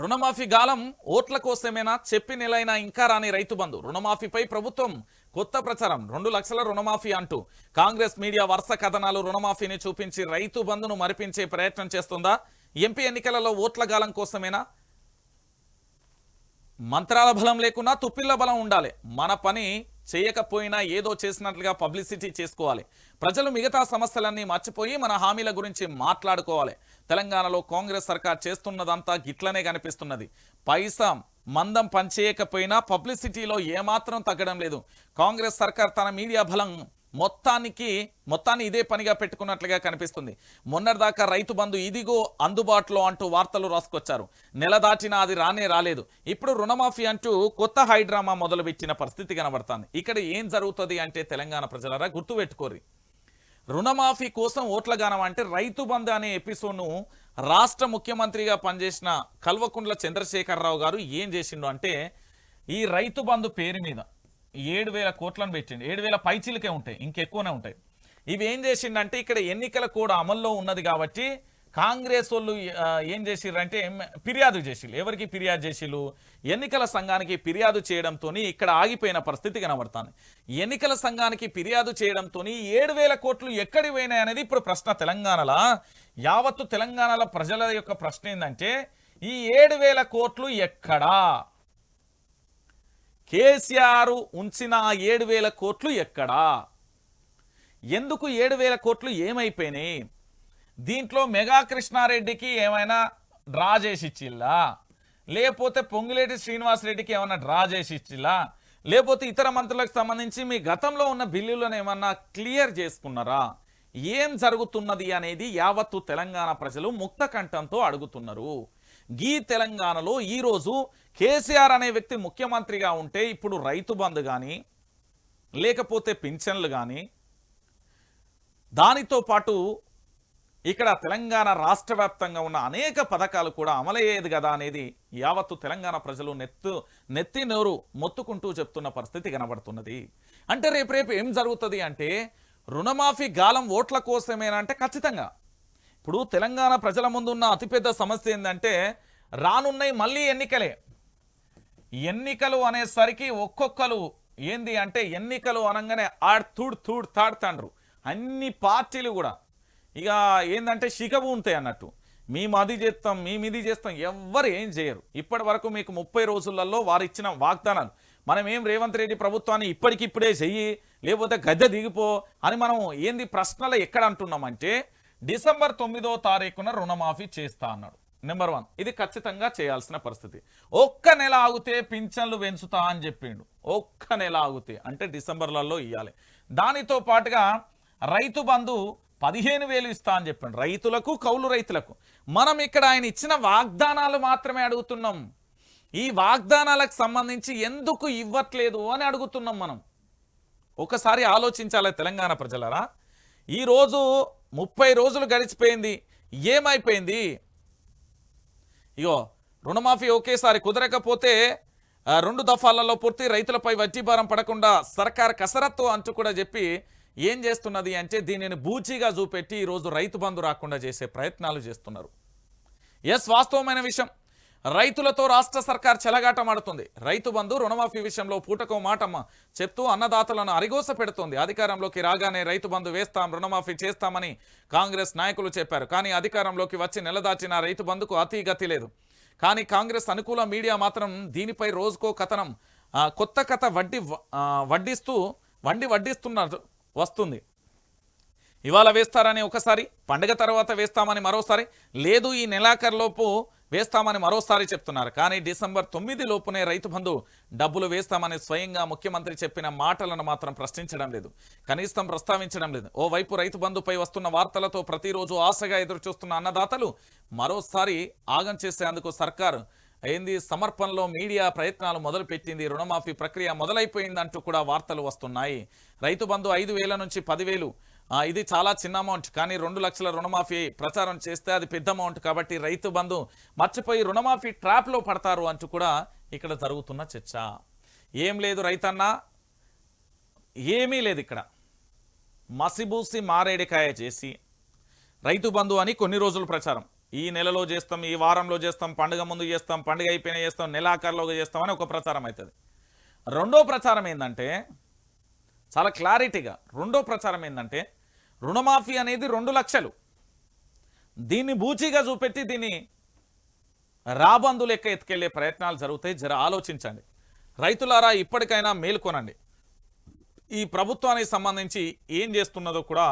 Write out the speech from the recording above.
రుణమాఫీ గాలం ఓట్ల కోసమేనా చెప్పి నెలైనా ఇంకా రాని రైతు బంధు? రుణమాఫీపై ప్రభుత్వం కొత్త ప్రచారం. రెండు లక్షల రుణమాఫీ అంటూ కాంగ్రెస్ మీడియా వరుస కథనాలు రుణమాఫీని చూపించి రైతు బంధును మరిపించే ప్రయత్నం చేస్తుందా? ఎంపీ ఎన్నికలలో ఓట్ల గాలం కోసమేనా? మంత్రాల బలం లేకున్నా తుప్పిళ్ళ బలం ఉండాలి. మన పని చేయకపోయినా ఏదో చేసినట్లుగా పబ్లిసిటీ చేసుకోవాలి. ప్రజలు మిగతా సమస్యలన్నీ మర్చిపోయి మన హామీల గురించి మాట్లాడుకోవాలి. తెలంగాణలో కాంగ్రెస్ సర్కార్ చేస్తున్నదంతా గిట్లనే కనిపిస్తున్నది. పైసా మందం పనిచేయకపోయినా పబ్లిసిటీలో ఏమాత్రం తగ్గడం లేదు. కాంగ్రెస్ సర్కార్ తన మీడియా బలం మొత్తానికి మొత్తాన్ని ఇదే పనిగా పెట్టుకున్నట్లుగా కనిపిస్తుంది. మొన్నటిదాకా రైతు బంధు ఇదిగో అందుబాటులో అంటూ వార్తలు రాసుకొచ్చారు. నెల దాటినా అది రానే రాలేదు. ఇప్పుడు రుణమాఫీ అంటూ కొత్త హైడ్రామా మొదలుపెట్టిన పరిస్థితి కనబడుతుంది. ఇక్కడ ఏం జరుగుతుంది అంటే తెలంగాణ ప్రజలరా గుర్తుపెట్టుకోరి రుణమాఫీ కోసం ఓట్ల గానం అంటే రైతు బంధు అనే ఎపిసోడ్ను రాష్ట్ర ముఖ్యమంత్రిగా పనిచేసిన కల్వకుంట్ల చంద్రశేఖరరావు గారు ఏం చేసిండు అంటే ఈ రైతు బంధు పేరు మీద ఏడు వేల కోట్లను పెట్టిండు. ఏడు వేల పైచీలకే ఉంటాయి ఇంకెక్కువనే ఉంటాయి. ఇవి ఏం చేసిండంటే ఇక్కడ ఎన్నికల కూడా అమల్లో ఉన్నది కాబట్టి కాంగ్రెస్ వాళ్ళు ఏం చేసిర్రంటే ఫిర్యాదు చేసిళ్ళు. ఎవరికి ఫిర్యాదు చేసిళ్ళు? ఎన్నికల సంఘానికి ఫిర్యాదు చేయడంతో ఇక్కడ ఆగిపోయిన పరిస్థితి కనబడుతుంది. ఎన్నికల సంఘానికి ఫిర్యాదు చేయడంతో ఏడు వేల కోట్లు ఎక్కడి పోయినాయి అనేది ఇప్పుడు ప్రశ్న తెలంగాణలో. యావత్తు తెలంగాణలో ప్రజల యొక్క ప్రశ్న ఏంటంటే ఈ ఏడు వేల కోట్లు ఎక్కడా? కేసీఆర్ ఉంచిన ఏడు వేల కోట్లు ఎక్కడా? ఎందుకు ఏడు వేల కోట్లు ఏమైపోయినాయి? దీంట్లో మెగా కృష్ణారెడ్డికి ఏమైనా డ్రా చేసి ఇచ్చిల్లా? లేకపోతే పొంగులేటి శ్రీనివాసరెడ్డికి ఏమైనా డ్రా చేసి ఇచ్చిల్లా? లేకపోతే ఇతర మంత్రులకు సంబంధించి మీ గతంలో ఉన్న బిల్లులను ఏమన్నా క్లియర్ చేసుకున్నారా? ఏం జరుగుతున్నది అనేది యావత్తు తెలంగాణ ప్రజలు ముక్త కంఠంతో అడుగుతున్నారు. గీ తెలంగాణలో ఈరోజు కేసీఆర్ అనే వ్యక్తి ముఖ్యమంత్రిగా ఉంటే ఇప్పుడు రైతు బంధు కానీ లేకపోతే పింఛన్లు కానీ దానితో పాటు ఇక్కడ తెలంగాణ రాష్ట్ర వ్యాప్తంగా ఉన్న అనేక పథకాలు కూడా అమలయ్యేది కదా అనేది యావత్తు తెలంగాణ ప్రజలు నెత్తు నెత్తి నోరు మొత్తుకుంటూ చెప్తున్న పరిస్థితి కనబడుతున్నది. అంటే రేపు రేపు ఏం జరుగుతుంది అంటే రుణమాఫీ గాలం ఓట్ల కోసమేనంటే ఖచ్చితంగా. ఇప్పుడు తెలంగాణ ప్రజల ముందు ఉన్న అతిపెద్ద సమస్య ఏంటంటే రానున్నాయి మళ్ళీ ఎన్నికలే. ఎన్నికలు అనేసరికి ఒక్కొక్కరు ఏంది అంటే ఎన్నికలు అనగానే ఆడ్ తూడ్ తూడ్ తాడుతాండ్రు. అన్ని పార్టీలు కూడా. ఇక ఏంటంటే శిఖబు ఉంటాయి అన్నట్టు. మేము అది చేస్తాం మేము ఇది చేస్తాం ఎవ్వరు ఏం చేయరు. ఇప్పటి వరకు మీకు ముప్పై రోజులలో వారు ఇచ్చిన వాగ్దానాలు. మనం ఏం రేవంత్ రెడ్డి ప్రభుత్వాన్ని ఇప్పటికిప్పుడే చెయ్యి లేకపోతే గద్దె దిగిపో అని మనం ఏంది ప్రశ్నలు ఎక్కడ అంటున్నామంటే డిసెంబర్ తొమ్మిదో తారీఖున రుణమాఫీ చేస్తా అన్నాడు. నెంబర్ వన్ ఇది ఖచ్చితంగా చేయాల్సిన పరిస్థితి. ఒక్క నెల ఆగితే పింఛన్లు పెంచుతా అని చెప్పిండు. ఒక్క నెల ఆగితే అంటే డిసెంబర్లలో ఇవ్వాలి దానితో పాటుగా రైతు బంధు పదిహేను వేలు ఇస్తా అని చెప్పిండు. రైతులకు కౌలు రైతులకు. మనం ఇక్కడ ఆయన ఇచ్చిన వాగ్దానాలు మాత్రమే అడుగుతున్నాం. ఈ వాగ్దానాలకు సంబంధించి ఎందుకు ఇవ్వట్లేదు అని అడుగుతున్నాం మనం. ఒకసారి ఆలోచించాలి తెలంగాణ ప్రజలరా. ఈరోజు ముప్పై రోజులు గడిచిపోయింది. ఏమైపోయింది? ఇగో రుణమాఫీ ఒకేసారి కుదరకపోతే రెండు దఫాలలో పూర్తి రైతులపై వడ్డీ భారం పడకుండా సర్కార్ కసరత్తు అంటూ కూడా చెప్పి ఏం చేస్తున్నది అంటే దీనిని బూచీగా చూపెట్టి ఈరోజు రైతు బంధు రాకుండా చేసే ప్రయత్నాలు చేస్తున్నారు. ఎస్ వాస్తవమైన విషయం. రైతులతో రాష్ట్ర సర్కార్ చెలగాటమాడుతుంది రైతు బంధు రుణమాఫీ విషయంలో పూటకో మాటమ్మ చెప్తూ అన్నదాతలను అరిగోస పెడుతోంది. అధికారంలోకి రాగానే రైతు బంధు వేస్తాం రుణమాఫీ చేస్తామని కాంగ్రెస్ నాయకులు చెప్పారు. కానీ అధికారంలోకి వచ్చి నెలదాచిన రైతు బంధుకు అతి గతి లేదు. కానీ కాంగ్రెస్ అనుకూల మీడియా మాత్రం దీనిపై రోజుకో కథనం కొత్త కథ వడ్డీ వ- వడ్డిస్తూ వండి వడ్డిస్తున్నారు వస్తుంది. ఇవాళ వేస్తారని ఒకసారి పండగ తర్వాత వేస్తామని మరోసారి లేదు ఈ నెలాఖరులోపు వేస్తామని మరోసారి చెప్తున్నారు. కానీ డిసెంబర్ తొమ్మిది లోపునే రైతు బంధు డబ్బులు వేస్తామని స్వయంగా ముఖ్యమంత్రి చెప్పిన మాటలను మాత్రం ప్రశ్నించడం లేదు. కనీసం ప్రస్తావించడం లేదు. ఓవైపు రైతు బంధుపై వస్తున్న వార్తలతో ప్రతిరోజు ఆశగా ఎదురు చూస్తున్న అన్నదాతలు మరోసారి ఆగం చేసేందుకు సర్కారు ఏంది సమర్పణలో మీడియా ప్రయత్నాలు మొదలుపెట్టింది. రుణమాఫీ ప్రక్రియ మొదలైపోయిందంటూ కూడా వార్తలు వస్తున్నాయి. రైతు బంధు ఐదు వేల నుంచి పదివేలు ఇది చాలా చిన్న అమౌంట్ కానీ రెండు లక్షల రుణమాఫీ ప్రచారం చేస్తే అది పెద్ద అమౌంట్ కాబట్టి రైతు బంధు మర్చిపోయి రుణమాఫీ ట్రాప్లో పడతారు అంటూ కూడా ఇక్కడ జరుగుతున్న చర్చ. ఏం లేదు రైతన్న ఏమీ లేదు ఇక్కడ. మసిబూసి మారేడికాయ చేసి రైతు బంధు అని కొన్ని రోజులు ప్రచారం. ఈ నెలలో చేస్తాం ఈ వారంలో చేస్తాం పండుగ ముందు చేస్తాం పండుగ అయిపోయిన చేస్తాం నెలాఖరులో చేస్తాం అని ఒక ప్రచారం అవుతుంది. రెండో ప్రచారం ఏంటంటే చాలా క్లారిటీగా రెండో ప్రచారం ఏంటంటే రుణమాఫీ అనేది రెండు లక్షలు. దీన్ని బూచిగా చూపెట్టి దీన్ని రాబందు లెక్క ఎత్తుకెళ్ళే ప్రయత్నాలు జరుగుతాయి. జర ఆలోచించండి. రైతులారా ఇప్పటికైనా మేల్కొనండి ఈ ప్రభుత్వానికి సంబంధించి ఏం చేస్తున్నదో కూడా